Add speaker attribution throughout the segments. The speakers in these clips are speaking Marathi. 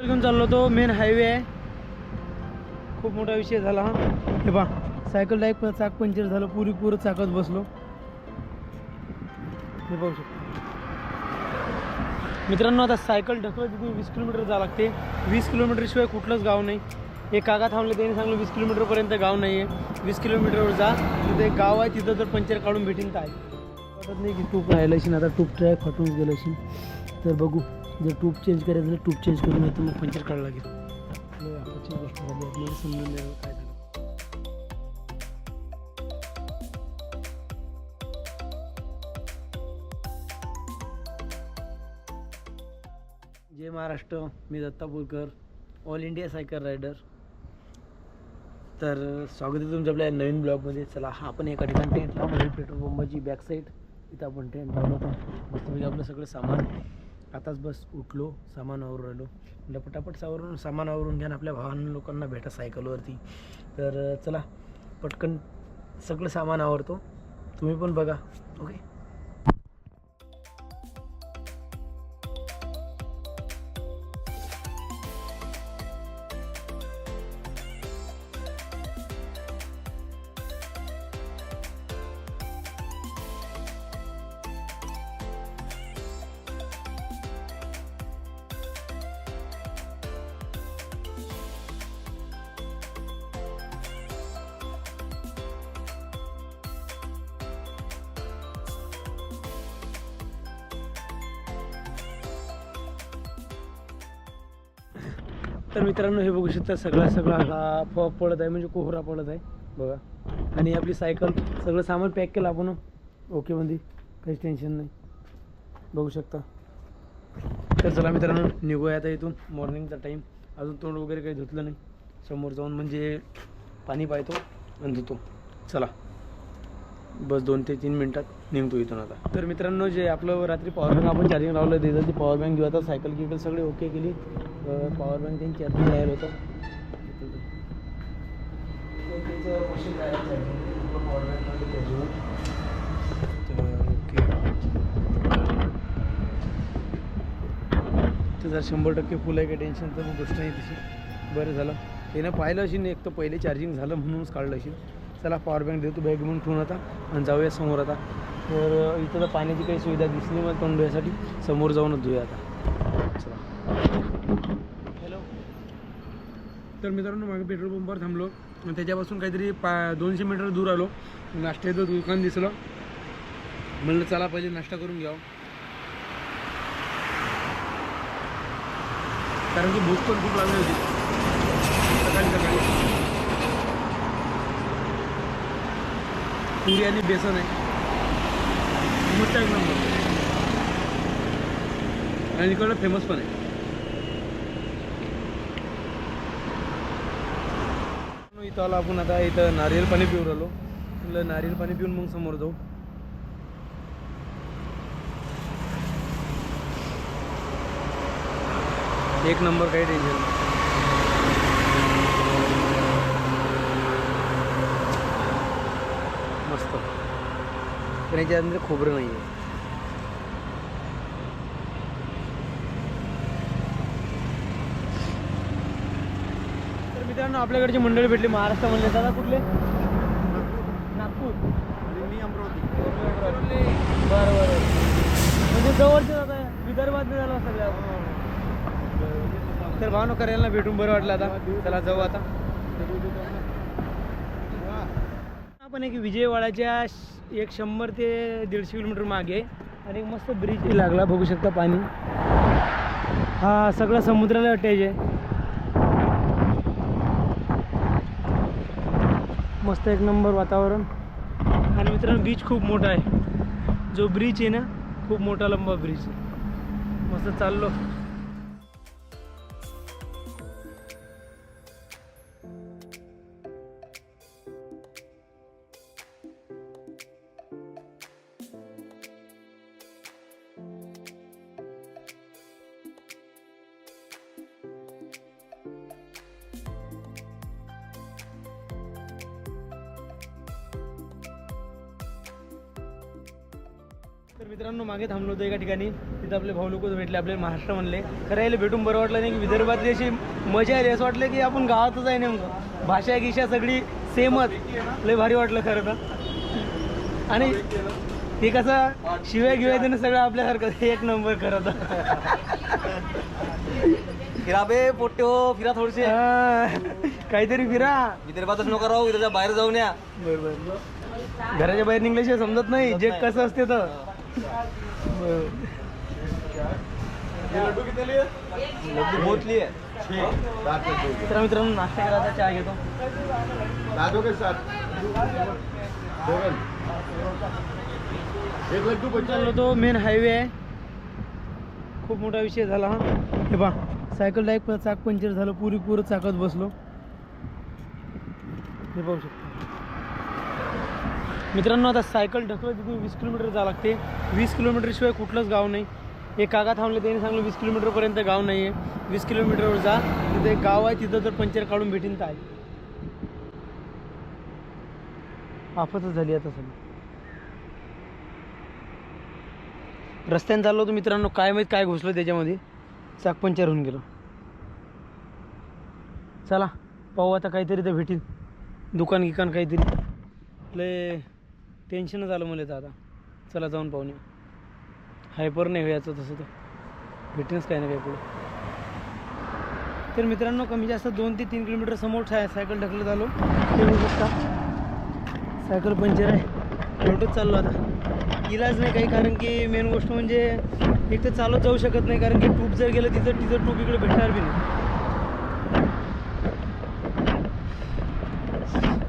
Speaker 1: घेऊन चाललो तो मेन हायवे आहे. खूप मोठा विषय झाला हा. हे पा सायकल डायरेक्ट चाक पंक्चर झालं. पुरी पूर चाकत बसलो. हे पाहू शकतो. मित्रांनो आता सायकल ढकलत तिथून वीस किलोमीटर जावं लागते. वीस किलोमीटर शिवाय कुठलंच गाव नाही. एक काका थांबले त्यांनी सांगलं वीस किलोमीटरपर्यंत गाव नाही आहे वीस किलोमीटरवर जा. तिथे एक गाव आहे तिथं जर पंक्चर काढून भेटेल तर आहे. वाटत नाही की टूप राहिलं असेल आता टूप ट्रॅक फाटून गेलं असेल. तर बघू. जर टूप चेंज करायचं तर टूप चेंज करून येतो मग पंक्चर काढावं लागेल. गोष्ट झाली समजून काय झालं. जय महाराष्ट्र मी Datta Borkar all India cycle rider तर स्वागत आहे तुमच्या आपल्या नवीन ब्लॉगमध्ये चला हा आपण एका ठिकाणी टेंट लावून पेट्रोल पंपाची बॅक साईड इथं आपण टेंट लावलं होतं. मस्तपैकी आपलं सगळं सामान. आताच बस उठलो सामान आवरून राहिलो. म्हटलं पटापट सावरून सामान आवरून घ्या आपल्या भावान लोकांना भेटा सायकलवरती. तर चला पटकन सगळं सामान आवरतो. तुम्ही पण बघा ओके? तर मित्रांनो हे बघू शकता सगळा सगळा हा फॉग पडत आहे म्हणजे कोहरा पडत आहे बघा. आणि आपली सायकल सगळं सामान पॅक केलं आपण. ओके म्हणजे काहीच टेन्शन नाही. बघू शकता. तर चला मित्रांनो निघूया आता इथून. मॉर्निंगचा टाईम अजून तोंड वगैरे काही धुतलं नाही. समोर जाऊन म्हणजे पाणी पाहतो आणि धुतो चला. बस दोन ते तीन मिनटात निघतो इथून आता. तर मित्रांनो जे आपलं रात्री पॉवर बँक आपण चार्जिंग लावलं तिथं ती पॉवर बँक घेऊ आता सायकल गिकल सगळे ओके केली पॉवर बँक त्यांनी चार्जिंग राहिलं होतं. तर जर शंभर टक्के फुल आहे का टेन्शन तर मग गोष्ट नाही तशी. बरं झालं. त्यानं पाहिलं असेल एक तर पहिले चार्जिंग झालं म्हणूनच काढलं अशी चला पॉवर बँक देतो बॅग म्हणून ठेवून आता आणि जाऊया समोर आता. तर इथं तर पाण्याची काही सुविधा दिसली मग तोंड धुण्यासाठी समोर जाऊनच धुया आता. चला. हॅलो तर मित्रांनो मागे पेट्रोल पंपावर थांबलो. आणि त्याच्यापासून काहीतरी पा दोनशे मीटर दूर आलो. नाश्त्याचं दुकान दिसलं. म्हणलं चला पहिले नाश्ता करून घ्यावं. कारण की भूक पण खूप लागली होती. सकाळी सकाळी. पुरी आणि बेसन आहे. मस्त एक नंबर आणि इकडं फेमस पण आहे. इथं आलो आपण आता इथं नारियल पाणी पिऊ राहिलो तुला नारियल पाणी पिऊन मग समोर जाऊ. एक नंबर काही टेन्शन नाही मस्त पण अंदर खोबरं नाही आहे तर मित्रांनो आपल्याकडची मंडळी भेटली महाराष्ट्रामधले दादा कुठले? नागपूर.
Speaker 2: मी अमरावती
Speaker 1: बरं बरं. म्हणजे जवळचे दादा विदर्भात झालं सगळ्या तर भावनो करायला भेटून बरं वाटलं आता. चला जाऊ आता. पण एक विजयवाड्याच्या श- एक शंभर ते दीडशे किलोमीटर मागे आणि एक मस्त ब्रिज लागला. बघू शकता पाणी. हा सगळा समुद्राला अटॅच आहे. मस्त एक नंबर वातावरण. आणि मित्रांनो बीच खूप मोठा आहे. जो ब्रिज आहे ना खूप मोठा लंबा ब्रिज आहे. मस्त चाललो. तर मित्रांनो मागे थांबलो होतो एका ठिकाणी. तिथं आपले भाऊ लोक भेटले आपले महाराष्ट्र म्हणले. खरं यायला भेटून बरं वाटलं नाही की विदर्भातली अशी मजा आली. असं वाटलं की आपण गावातच आहे नेमकं. भाषा गिषा सगळी सेमच. लय भारी वाटलं खरं तर. आणि ते कसं शिव्या गिव्या देणं सगळं आपल्यासारखं. एक नंबर खरं तर.
Speaker 2: फिरा बे पोट्टे हो फिरा थोडेसे
Speaker 1: हा, काहीतरी फिरा.
Speaker 2: विदर्भातच नका राहू विदर्भाच्या बाहेर जाऊन या.
Speaker 1: बरोबर. घराच्या बाहेर निघल्याशिवाय समजत नाही जे कसं असते तर.
Speaker 2: पोचली आहे
Speaker 1: तर मित्रांनो नाश्ता करायचा चहा घेतो.
Speaker 3: दादो के साथ. एक लड्डू
Speaker 1: चाललो तो मेन हायवे आहे. खूप मोठा विषय झाला हा. हे पा सायकल डायरेक्ट चाक पंक्चर झालं पुरी पुरं चाकत बसलो. हे पाहू शकतो. मित्रांनो आता सायकल ढकलत तिथून वीस किलोमीटर जावं लागते. वीस किलोमीटरशिवाय कुठलंच गाव नाही. एक काका थांबले त्याने सांगलं वीस किलोमीटरपर्यंत गाव नाही आहे वीस किलोमीटरवर जा तिथे एक गाव आहे तिथं जर पंचर काढून भेटीन तर आहे आफतच झाली आता सगळी. रस्त्याने चाललो होतो मित्रांनो काय माहीत काय घुसलं त्याच्यामध्ये. चाक पंचर होऊन गेलो. चला पाहू आता काहीतरी तर भेटील दुकान गिकान काहीतरी. लय टेन्शनच आलं मला तर आता. चला जाऊन पाहून हायपर नाही व्हायचं तसं तर. फिटनेस काही नाही काही पुढे. तर मित्रांनो कमी जास्त दोन ते तीन किलोमीटर समोर साय सायकल ढकलत आलो. ते बघू शकता. सायकल पंचर आहे. एवढंच चाललो आता. इलाज नाही काही कारण की मेन गोष्ट म्हणजे एक तर चालत जाऊ शकत नाही कारण की टूब जर गेलं तिथं तिथं टूब इकडे भेटणार बी नाही.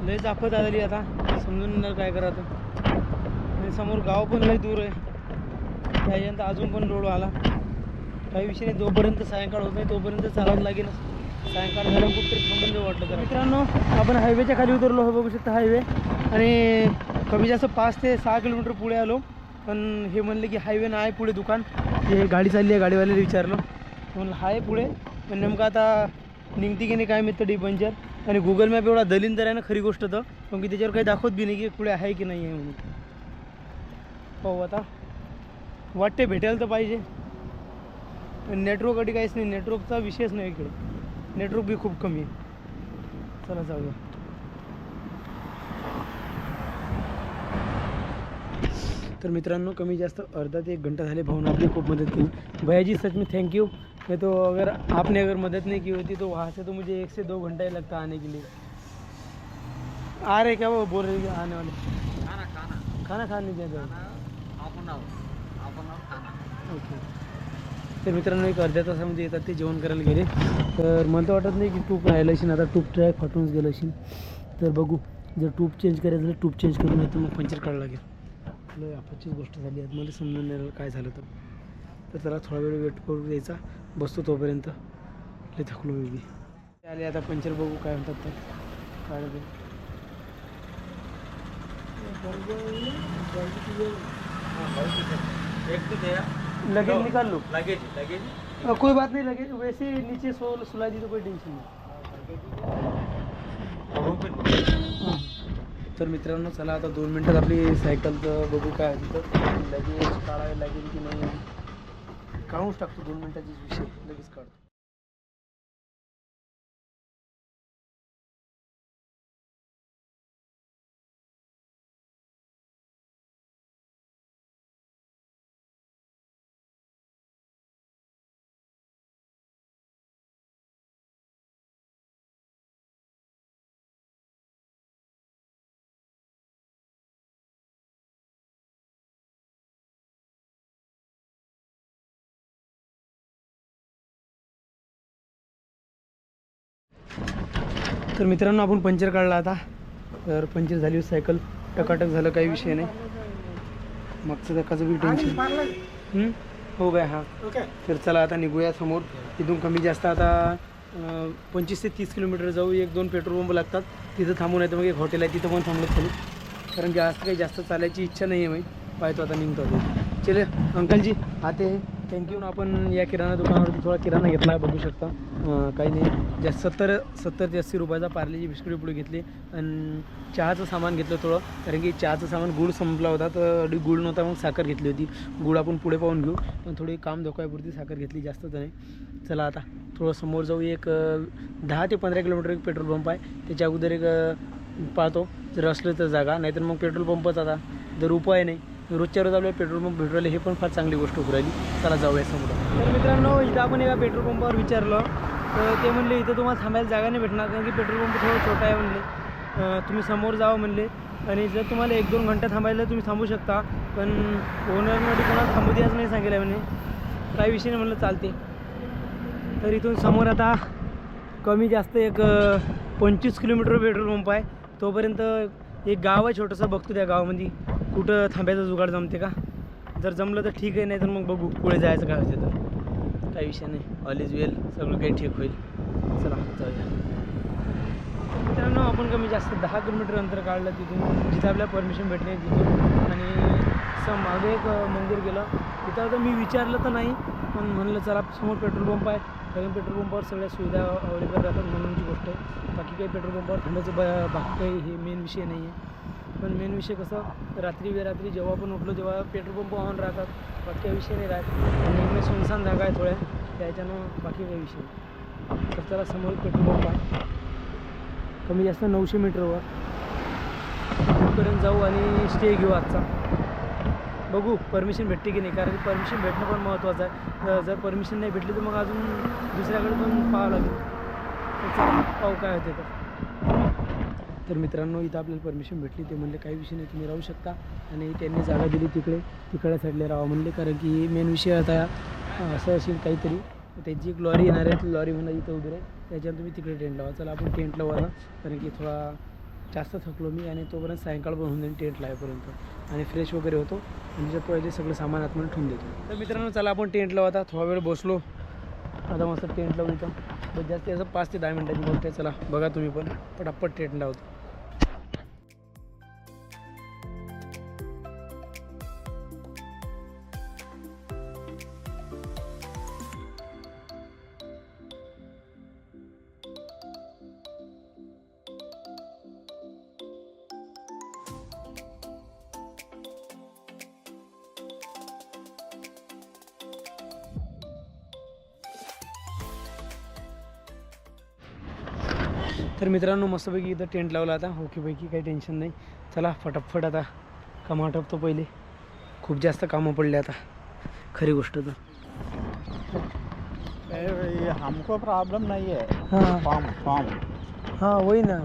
Speaker 1: लयच आफत आली आता. समजून काय करा आता. आणि समोर गाव पण लय दूर आहे. त्याच्यानंतर अजून पण लोड आला. काही विषय नाही जोपर्यंत सायंकाळ होत नाही तोपर्यंत चालावं लागेल सायंकाळ झालं कुठेतरी थांबून जाऊ वाटलं तर मित्रांनो आपण हायवेच्या खाली उतरलो हो बघू शकता हायवे आणि कमी जास्त पाच ते सहा किलोमीटर पुढे आलो. पण हे म्हणले की हायवे ना आहे पुढे दुकान. हे गाडी चालली आहे गाडीवाल्याला विचारलं. म्हणलं आहे पुढे. पण नेमकं आता निघते की नाही काय मिळतं डी पंचर आणि गुगल मॅप एवढा दलिंदर आहे ना खरी गोष्ट तर. पण की त्याच्यावर काही दाखवत बी नाही की पुढे आहे की नाही आहे म्हणून. पाहू आता. वाटते भेटायला तर पाहिजे. नेटवर्क अडी काहीच नाही नेटवर्कचा विषयच नाही इकडे. नेटवर्क बी खूप कमी आहे. चला जाऊया. तर मित्रांनो कमी जास्त अर्धा ते एक घंटा झाले. भाऊन आपली खूप मदत की भैया जी सच में थैंक यू नहीं तो अगर आपने अगर मदद नहीं की होती तो वहाँ से तो मुझे एक से दो घंटा ही लगता आने के लिए. आ रहे क्या वो? बोल रहे आने वाले.
Speaker 2: खाना खाना.
Speaker 1: खाना खाने
Speaker 2: नाव. आपण
Speaker 1: ओके. तर मित्रांनो एक अर्ध्या तासामध्ये येतात ते जेवण करायला गेले. तर मला तर वाटत नाही की टूप राहिलं असेल आता टूप ट्रॅक फाटूनच गेलं असेल. तर बघू जर टूप चेंज करायचं झालं टूप चेंज करून नाही तर मग पंचर काढावं लागेल. लय आपाचीच गोष्ट झाली आहे मला समजून नाही काय झालं तर. तर त्याला थोडा वेळ वेट करू द्यायचा बसतो तोपर्यंत. लय थकलो मी आले आता पंचर बघू काय म्हणतात तर
Speaker 2: काय
Speaker 1: लगेज निकाल लो.
Speaker 2: लगेज लगेज
Speaker 1: कोई बात नहीं लगे वैसे नीचे सो सुला दी तो कोई टेंशन नहीं. तर मित्रांनो चला आता दोन मिनटात आपली सायकलचं बघू काय आहे तिथं. लगेच काढावे लागेल की नाही? काढूनच टाकतो दोन मिनटाची विषय. लगेच काढतो. तर मित्रांनो आपण पंचर काढला आता. तर पंचर झाली सायकल टकाटक झालं काही विषय नाही. मागचं धक्काचं बी टेन्शन हो काय हां. तर चला आता निघूया समोर. इथून कमी जास्त आता पंचवीस ते तीस किलोमीटर जाऊ. एक दोन पेट्रोल पंप लागतात. तिथं थांबून येतं मग एक हॉटेल आहे तिथं पण थांबलं चालू कारण की आज काही जास्त चालायची इच्छा नाही आहे माहीत पाहतो आता निघतो चले अंकल जी आते. थँक्यू आपण या किराणा दुकानावरती थोडा किराणा घेतला बघू शकता. काही नाही. जास्त सत्तर सत्तर ते अस्सी रुपयाचा पार्लेची बिस्किट पुढे घेतली. आणि चहाचं सामान घेतलं थोडं कारण की चहाचं सामान गुळ संपला होता तर गुळ नव्हता मग साखर घेतली होती. गुळ आपण पुढे पाहून घेऊ. पण थोडी काम धोकायपुरती साखर घेतली जास्त तर नाही. चला आता थोडं समोर जाऊ. एक दहा ते पंधरा किलोमीटर एक पेट्रोल पंप आहे. त्याच्या अगोदर एक पाहतो. जर असलं तर जागा नाहीतर मग पेट्रोल पंपच आता. जर उपाय नाही रोजच्या रोज आपल्याला पेट्रोल पंप भेटू राहिले हे पण फार चांगली गोष्ट होऊ राहिली. चला जाऊया समोर. तर मित्रांनो इथं आपण एका पेट्रोल पंपावर विचारलं. तर ते म्हणले इथं तुम्हाला थांबायला जागा नाही भेटणार कारण की पेट्रोल पंप थोडं छोटा आहे म्हणले. तुम्ही समोर जावं म्हणले. आणि जर तुम्हाला एक दोन घंटा थांबायला तुम्ही थांबू शकता पण ओनरमध्ये कोणाला थांबू द्यायचं नाही सांगेल आहे म्हणे. काही विषय नाही म्हणलं चालते तर इथून समोर आता कमी जास्त एक पंचवीस किलोमीटर पेट्रोल पंप आहे. तोपर्यंत एक गाव आहे छोटंसं बघतो त्या गावामध्ये. कुठं थांबायचं जुगाड जमते का? जर जमलं तर ठीक आहे नाही तर मग बघू पुढे जायचं काय होते तर. काही विषय नाही. ऑल इज वेल सगळं काही ठीक होईल. चला जाऊया. मित्रांनो आपण कमी जास्त दहा किलोमीटर अंतर काढलं तिथून. जिथं आपल्याला परमिशन भेटली तिथून. आणि असं मागे एक मंदिर गेलं. तिथं आता मी विचारलं तर नाही पण म्हणलं चला समोर पेट्रोल पंप आहे. कारण पेट्रोल पंपावर सगळ्या सुविधा अवेलेबल राहतात म्हणूनची गोष्ट आहे. बाकी काही पेट्रोल पंपावर थांबायचं ब बाकी काही हे मेन विषय नाही आहे पण मेन विषय कसं रात्री बेरात्री जेव्हा पण उठलो तेव्हा पेट्रोल पंप ऑन राहतात बाकी विषय नाही राहत. आणि इकडे सुनसान जागा आहे थोड्या त्याच्यानं बाकी काही विषय तर त्याला समोर पेट्रोल पंप आहे कमी जास्त नऊशे मीटरवर. तिथपर्यंत जाऊ आणि स्टे घेऊ आजचा. बघू परमिशन भेटते की नाही? कारण की परमिशन भेटणं पण महत्त्वाचं आहे. जर- परमिशन नाही भेटली तर मग अजून दुसऱ्याकडे पण पाहावं लागेल. पाहू काय होते तर तर मित्रांनो इथं आपल्याला परमिशन भेटली. ते म्हणले काही विषय नाही तुम्ही राहू शकता. आणि त्यांनी जागा दिली तिकडे. तिकडे साईडला राहा म्हणले कारण की मेन विषय आता असं असेल काहीतरी. त्यांची एक लॉरी येणार आहे ती लॉरी म्हणा इथं उभी आहे त्याच्यानं तुम्ही तिकडे टेंट लावा. चला आपण टेंट लावा कारण की थोडा जास्त थकलो मी आणि तोपर्यंत सायंकाळ पण होऊन जाईल टेंट लावेपर्यंत आणि फ्रेश वगैरे होतो. आणि पहिले सगळं सामान आतमध्ये ठेवून देतो. तर मित्रांनो चला आपण टेंट लावा आता. थोडा वेळ बसलो. आता मस्त टेंट लावू इथं. बस जास्त असं पाच ते दहा मिनिटाची गोष्ट आहे. चला बघा तुम्ही पण. पटापट टेंट लावतो. तर मित्रांनो मस्तपैकी इथं टेंट लावला आता. ओकेपैकी काही टेन्शन नाही. चला फटाफट आता काम आटपतो पहिले. खूप जास्त कामं पडले आता. खरी गोष्ट तर.
Speaker 3: हमको प्रॉब्लम नहीं है.
Speaker 1: हाँ
Speaker 3: फॉर्म फॉर्म
Speaker 1: हाँ वही ना.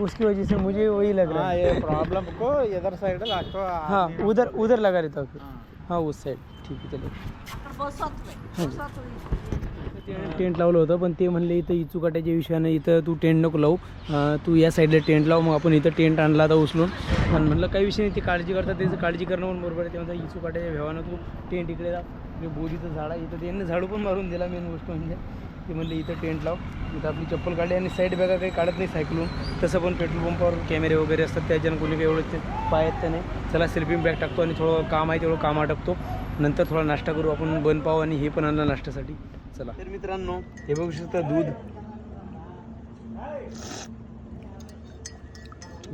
Speaker 1: उसकी वजह से मुझे वही लग रहा
Speaker 3: हाँ
Speaker 1: है.
Speaker 3: ये प्रॉब्लम को इधर साइड लगता
Speaker 1: हाँ उधर उधर लगा रहता हूँ. हाँ. उस साइड ठीक है चलो. टेंट लावलं होतं पण ते म्हणले इथं इचुकाट्याच्या विषयानं इथं तू टेंट नको लावू. तू या साईडला टेंट लाव मग आपण इथं टेंट आणला आता उचलून. पण म्हणलं काही विषय नाही ते काळजी करतात त्याचं काळजी करणं पण बरोबर आहे. तेव्हा इचुकाट्याच्या भेवानं तू टेंट इकडे लाव इकडे बोरीचं झाड आहे इथं त्यांनी झाडू पण मारून दिला मेन गोष्ट म्हणजे. ते म्हणले इथं टेंट लाव इथं आपली चप्पल काढली आणि साईड बॅगा काही काढत नाही सायकलून तसं पण पेट्रोल पंपावर कॅमेरे वगैरे असतात त्याच्यानं कोणी काही एवढं ते पाय नाही चला सेल्फिंग बॅग टाकतो आणि थोडं काम आहे तेवढं काम आटपतो नंतर थोडा नाश्ता करू आपण बनपाव आणि हे पण आणलं नाश्त्यासाठी. चला. तर मित्रांनो हे बघू शकता दूध.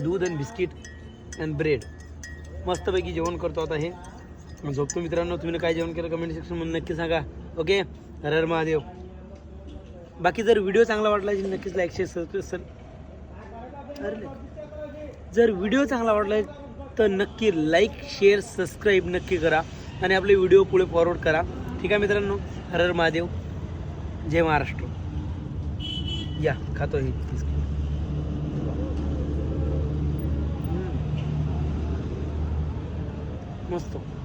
Speaker 1: दूध आणि बिस्किट अँड ब्रेड मस्तपैकी जेवण करतो आता हे. झोपतो मित्रांनो. तुम्ही काय जेवण केलं कमेंट सेक्शनमध्ये नक्की सांगा. ओके हर हर महादेव. बाकी जर व्हिडिओ चांगला वाटला असेल नक्कीच लाईक शेअर सबस्क्राईब अरे जर व्हिडिओ चांगला वाटला तर नक्की लाईक शेअर सबस्क्राईब नक्की करा. आणि आपले व्हिडिओ पुढे फॉरवर्ड करा. ठीक आहे मित्रांनो? हर हर महादेव. जय महाराष्ट्र. या खातो ही बिस्किट मस्त.